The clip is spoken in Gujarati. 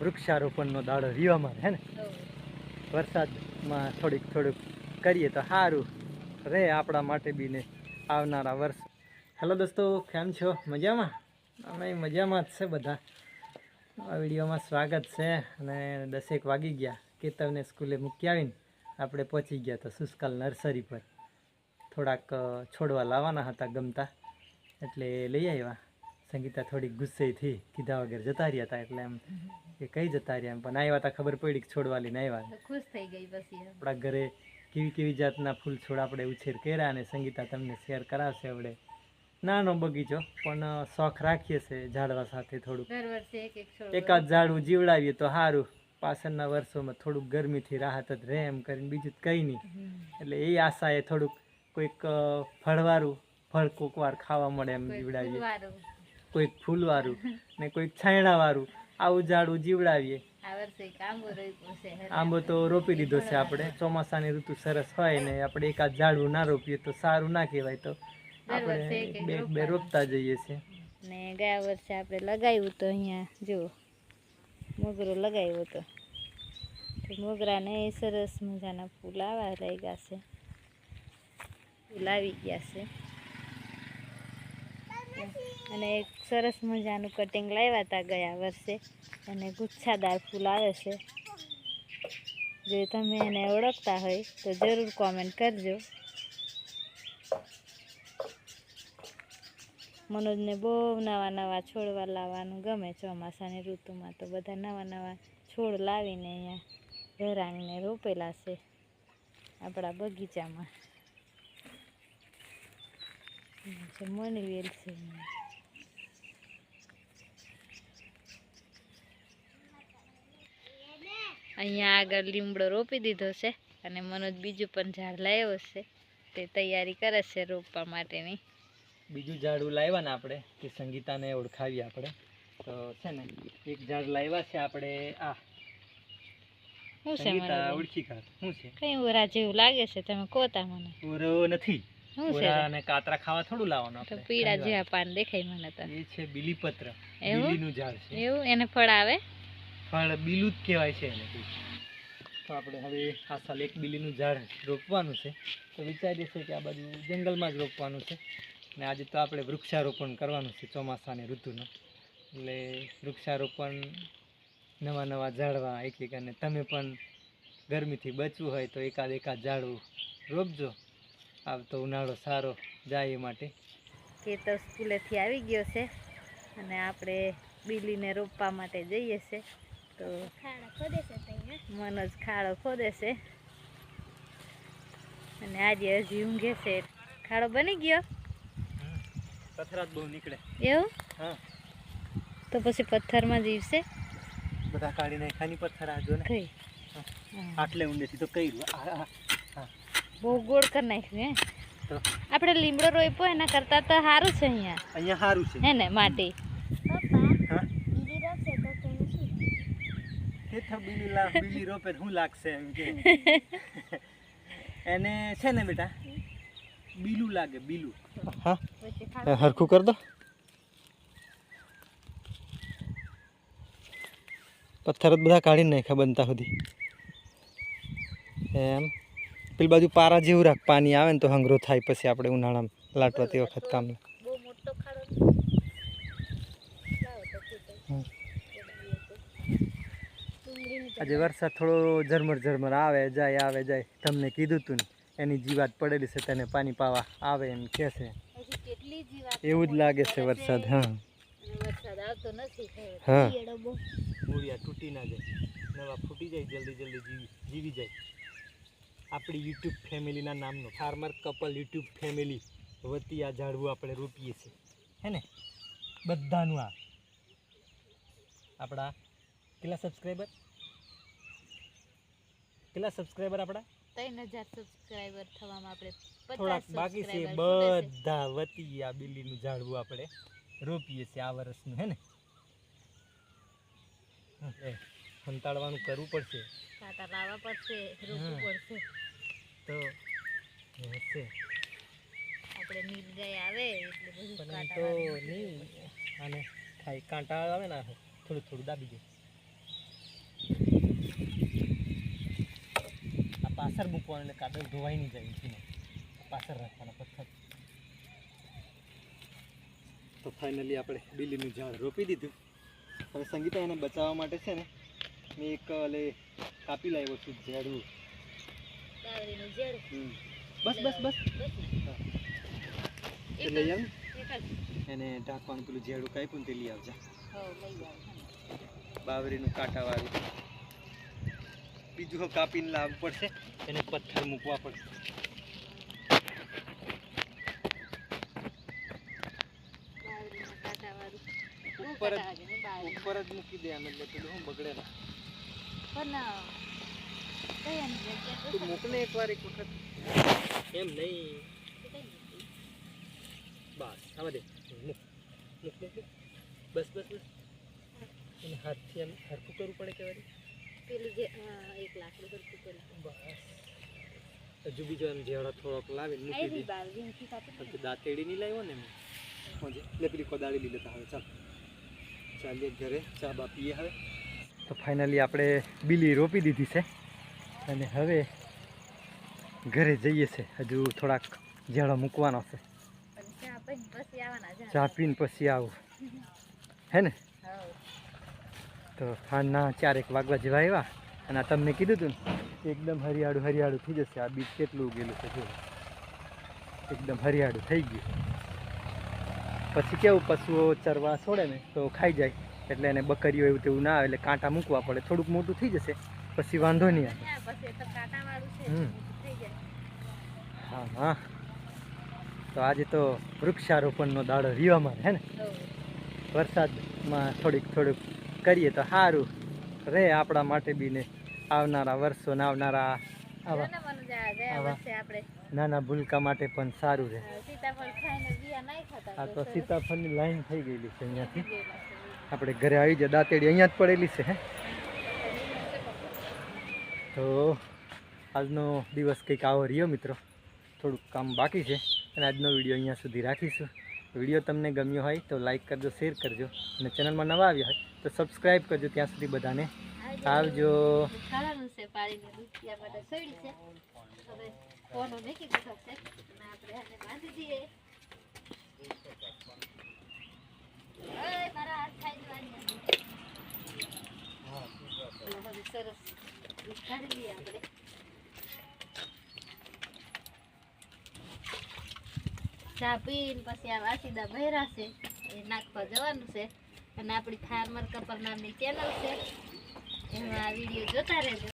વૃક્ષારોપણનો દાડો રીવામાં હે ને? વરસાદમાં થોડીક, થોડુંક કરીએ તો સારું રહે આપણા માટે બી ને આવનારા વર્ષ. હેલો દોસ્તો, કેમ છો? મજામાં? અમે મજામાં જ છે બધા. આ વિડીયોમાં સ્વાગત છે અને દસેક વાગી ગયા. કેતવને સ્કૂલે મૂકી આવીને આપણે પહોંચી ગયા તો સુસ્કાલ નર્સરી પર. થોડાક છોડવા લાવવાના હતા ગમતા. એટલે લઈ આવ્યા. સંગીતા થોડીક ગુસ્સે થઈ કીધા વગર જતા રહ્યા હતા એટલે એમ કે કઈ જતા રહ્યા એમ. પણ આવ્યા હતા ખબર પડી કે છોડવા લઈને આવ્યા ખુશ થઈ ગઈ પછી આપણા ઘરે કેવી કેવી જાતના ફૂલ છોડ આપણે ઉછેર કર્યા અને સંગીતા તમને શેર કરાવશે આપણે નાનો બગીચો પણ શોખ રાખીએ છે ઝાડવા સાથે થોડુંક. એકાદ ઝાડવું જીવડાવીએ તો સારું પાછળના વર્ષોમાં થોડુંક ગરમીથી રાહત જ રહે એમ કરીને બીજું કંઈ નહીં. એટલે એ આશાએ થોડુંક કોઈક ફળવાળું ફળ કોકવાર ખાવા મળે એમ જીવડાવીએ. કોઈક ફૂલવાળું ને કોઈક છાંયડાવાળું આવું ઝાડું જીવડાવીએ. આંબો તો રોપી દીધો છે આપણે. ચોમાસાની ઋતુ સરસ હોય ને આપણે એકાદ ઝાડવું ના રોપીએ તો સારું ના કહેવાય તો. આપણે બે બે રોપતા જઈએ છીએ ને ગયા વર્ષે આપણે લગાવ્યું તો અહીંયા જુઓ મોગરો લગાવ્યો તો તો મોગરાને સરસ મજાના ફૂલ આવા લાગ્યા છે. ફૂલ આવી ગયા છે. અને એક સરસ મજાનું કટિંગ લાવ્યા હતા ગયા વર્ષે. અને ગુચ્છાદાર ફૂલ આવે છે. જો તમે એને ઓળખતા હોય તો જરૂર કોમેન્ટ કરજો. મનોજને બહુ નવા નવા છોડવા લાવવાનું ગમે ચોમાસાની ઋતુમાં તો બધા નવા નવા છોડ લાવીને અહીંયા ઘરાંગને રોપેલા છે આપણા બગીચામાં. મની વેલ છે અહીંયા. અહીંયા આગળ લીમડો રોપી દીધો છે અને મનોજ બીજું પણ ઝાડ લાવ્યો છે. તે તૈયારી કરે છે રોપવા માટેની. બીજું ઝાડું લાવ્યા ને આપણે કે સંગીતાને ઓળખાવીએ આપણે. તો છે ને એક ઝાડ લાવ્યા છે આપણે આ. શું છે સંગીતા ઓળખી કાઢ શું છે? કઈ ઓરા જેવું લાગે છે તમે કોતા મને. ઓરો નથી. છે? અને કાતરા ખાવા થોડું લાવવાનું તો પીળા જેવા પાન દેખાય મને તો. એ છે બીલીપત્ર બીલીનું ઝાડ છે. એવું? એને ફળ આવે? ફળ બીલું જ કહેવાય છે એને તો આપણે હવે આ સાલ એક બીલીનું ઝાડ રોપવાનું છે. તો વિચારીએ છીએ કે આ બાજુ જંગલમાં જ રોપવાનું છે. ને આજે તો આપણે વૃક્ષારોપણ કરવાનું છે ચોમાસાની ઋતુનું. એટલે વૃક્ષારોપણ નવા નવા ઝાડવા એક એક અને તમે પણ ગરમીથી બચવું હોય તો એકાદ એકાદ ઝાડવું રોપજો. આવતો ઉનાળો સારો જાય એ માટે. ખેતર સ્કૂલેથી આવી ગયો છે અને આપણે બીલીને રોપવા માટે જઈએ છે. તો મનોજ ખાડો ખોદે છે. અને આજે હજી ઊંઘે છે. ખાડો બની ગયો? પથરાત બહુ નીકળે. એવું? હા. તો પછી પથ્થરમાં જીવશે બધા કાઢી નાખાની પથ્થર આજો ને આટલે ઊંડેથી તો કઈ હા બહુ ગોળ કરી નાખ્યું હે? આપણે લીમડો રોપ્યો એના કરતાં તો સારું છે અહીંયા. અહીંયા સારું છે. હે ને માટે. હા? તે બીલી રોપે શું લાગશે એમ કે. એને છે ને બેટા? બીલું લાગે બીલું. હા? પછી હરખું કર દો. પથ્થર જ બધા કાઢી નાખ્યા બનતા સુધી. એમ. પેલી બાજુ પારા જેવું રાખ પાણી આવે ને તો હંગરો થાય પછી આપણે ઉનાળામાં લાટવા તે વખત કામ. આજે વરસાદ થોડો ઝરમર ઝરમર આવે જાય આવે જાય. તમને કીધું તું ને એની જીવાત પડેલી છે તેને પાણી પાવા આવે એમ કહે છે. એવું જ લાગે છે વરસાદ હા. વરસાદ આવતો નથી હા. તૂટી ના જાય. નવા ફૂટી જાય જલ્દી જલ્દી જીવી જીવી જાય. આપણી યુટ્યુબ ફેમિલીના નામનું ફાર્મર કપલ યુટ્યુબ ફેમિલી વતી આ ઝાડવું આપણે રોપીએ છીએ. હે ને? બધાનું આ. આપણા કેટલા સબસ્ક્રાઈબર કેટલા સબસ્ક્રાઈબર આપણા? ત્રણ હજાર સબસ્ક્રાઈબર થવામાં આપણે થોડાક બાકી છે. બધા વતી આ બિલીનું ઝાડવું આપણે રોપીએ છીએ આ વર્ષનું. હે ને? સંતાડવાનું કરવું પડશે. કાંટા લાવવા પડશે પડશે. તો આપણે આવે એટલે બધું તો નહીં. અને થાય કાંટા આવે ને થોડું થોડું દાબી દે. આ પાછળ મૂકવાનું એટલે કાદવ ધોવાઈ નહીં જાય ઉઠીને પાછળ રાખવાના પથ્થર. તો ફાઇનલી આપણે બિલીનું ઝાડ રોપી દીધું. હવે સંગીતા એને બચાવવા માટે છે ને મેં એક લે કાપી લાવ્યો છું ઝેડ. બસ બસ બસ. એટલે લઈ આવ એને ઢાંકવાનું પેલું ઝેડું કાપ્યું ને તે લઈ આવજા. બાવરીનું કાંટાવાળું. બીજું કાપીને લાવવું પડશે. એને પથ્થર મૂકવા પડશે. ઉપર જ- મૂકી દે આને એટલે પેલું બગડે ના. પણ કયાની જગ્યા તો તું એકવાર એક વખત. એમ નહીં. બસ આમાં દે. મૂક મૂક. બસ બસ બસ. એને હાથથી એમ હરખું કરવું પડે કે વળી પેલું જે એક લાકડું હરખું કરી. બસ. હજુ બીજો એમ જેવડો થોડોક લાવે મૂકી દે. દાંતેડી નહીં લાવ્યો ને મેં? એટલે પેલી કોદાળી લઈ લેતા હવે ચાલ. ચાલીએ ઘરે ચા બા પીએ હવે. તો ફાઇનલી આપણે બીલી રોપી દીધી છે. અને હવે ઘરે જઈએ છે. હજુ થોડાક ઝાડો મૂકવાનો છે. ચા પીને પછી આવું. હે ને. તો સાંજના ચારેક વાગવા જેવા આવ્યા. અને આ તમને કીધું હતું ને, એકદમ હરિયાળું હરિયાળું થઈ જશે. આ બીજ કેટલું ઉગેલું છે એકદમ હરિયાળું થઈ ગયું. પછી કેવું, પશુઓ ચરવા છોડે ને, તો ખાઈ જાય. એટલે એને બકરીઓ એવું તેવું ના આવે એટલે કાંટા મૂકવા પડે. થોડુંક મોટું થઈ જશે પછી વાંધો નહીં આવે. હા. હા હા. તો આજે તો વૃક્ષારોપણનો દાડો રીવામાં હે ને? વરસાદમાં થોડીક થોડુંક કરીએ તો સારું. રહે આપણા માટે બી ને આવનારા વર્ષો ને આવનારા આવા. નાના ભૂલકા માટે પણ સારું રહે આ તો સીતાફળની લાઈન થઈ ગયેલી છે અહીંયાથી. આપણે ઘરે આવી જાય દાંતેડી અહીંયા જ પડેલી છે તો આજનો દિવસ કંઈક આવો રહ્યો મિત્રો. થોડુંક કામ બાકી છે અને આજનો વીડિયો અહીંયા સુધી રાખીશું. વીડિયો તમને ગમ્યો હોય તો લાઈક કરજો, શેર કરજો અને ચેનલમાં નવા આવ્યા હોય તો સબસ્ક્રાઈબ કરજો ત્યાં સુધી બધાને. આવજો. ફોનો ચા પીને પછી આ વાસીદા છે એ નાખવા જવાનું છે અને આપણી ફાર્મર કપર નામની ચેનલ છે એમાં વીડિયો જોતા રહેજો